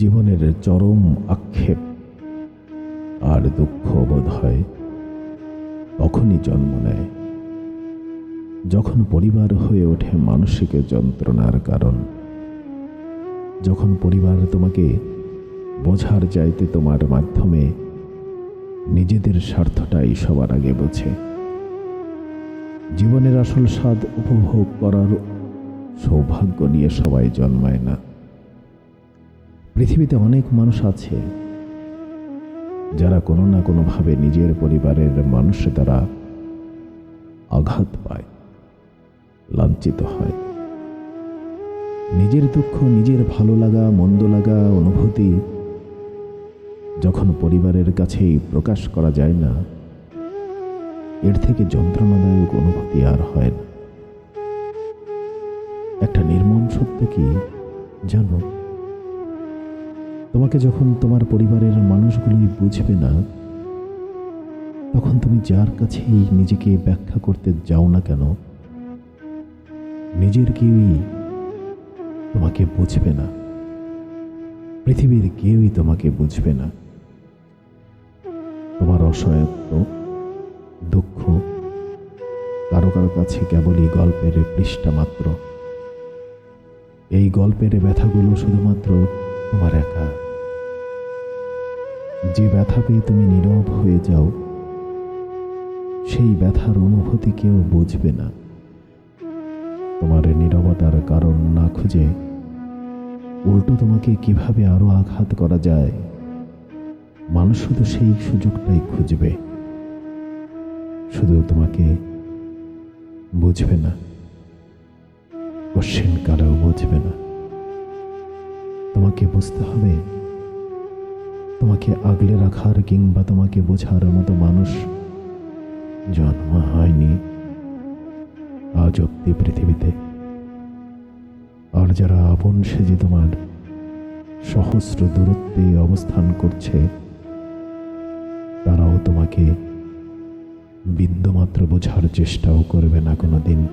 জীবনের চরম আক্ষেপ। আর দুঃখ বোধ হয় তখনই জন্ম নেয়। যখন পরিবার হয়ে ওঠে মানসিক যন্ত্রণার কারণ। যখন পরিবার তোমাকে বোঝার চাইতে তোমার মাধ্যমে নিজেদের স্বার্থটাই সবার আগে বোঝে। জীবনের আসল স্বাদ উপভোগ করার সৌভাগ্য নিয়ে সবাই জন্মায় না। পৃথিবীতে অনেক মানুষ আছে যারা কোনো না কোনোভাবে নিজের পরিবারের মানুষের দ্বারা আঘাত পায়, লাঞ্ছিত হয়। নিজের দুঃখ, নিজের ভালো লাগা, মন্দ লাগা, অনুভূতি যখন পরিবারের কাছেই প্রকাশ করা যায় না, এর থেকে যন্ত্রণাদায়ক অনুভূতি আর হয় না। একটা নির্মম সত্য কি জানো? তোমাকে যখন তোমার পরিবারের মানুষগুলোই বুঝবে না, তখন তুমি যার কাছেই নিজেকে ব্যাখ্যা করতে যাও না কেন, নিজের কেউই তোমাকে বুঝবে না। পৃথিবীর কেউই তোমাকে বুঝবে না। তোমার অসহায়ত্ব, দুঃখ কারও কারও কাছে কেবলই গল্পের পৃষ্ঠা মাত্র। এই গল্পের ব্যথাগুলো শুধুমাত্র তোমার একা। যে ব্যথা পেয়ে তুমি নীরব হয়ে যাও, সেই ব্যথার অনুভূতি কেউ বুঝবে না। তোমার নীরবতার কারণ না খুঁজে উল্টো তোমাকে কীভাবে আরও আঘাত করা যায়, মানুষ শুধু সেই সুযোগটাই খুঁজবে। শুধু তোমাকে বুঝবে না, কোশ্চেন কালেও বুঝবে না। তোমাকে বুঝতে হবে। তোমাকে আগলে রাখার কিংবা তোমাকে বোঝার মতো মানুষ জন্ম হয়নি। আজ অব্দি পৃথিবীতে। আর যারা আপন সেজে তোমার সহস্র দূরত্বে অবস্থান করছে, তারাও তোমাকে বিন্দুমাত্র বোঝার চেষ্টাও করবে না কোনোদিন।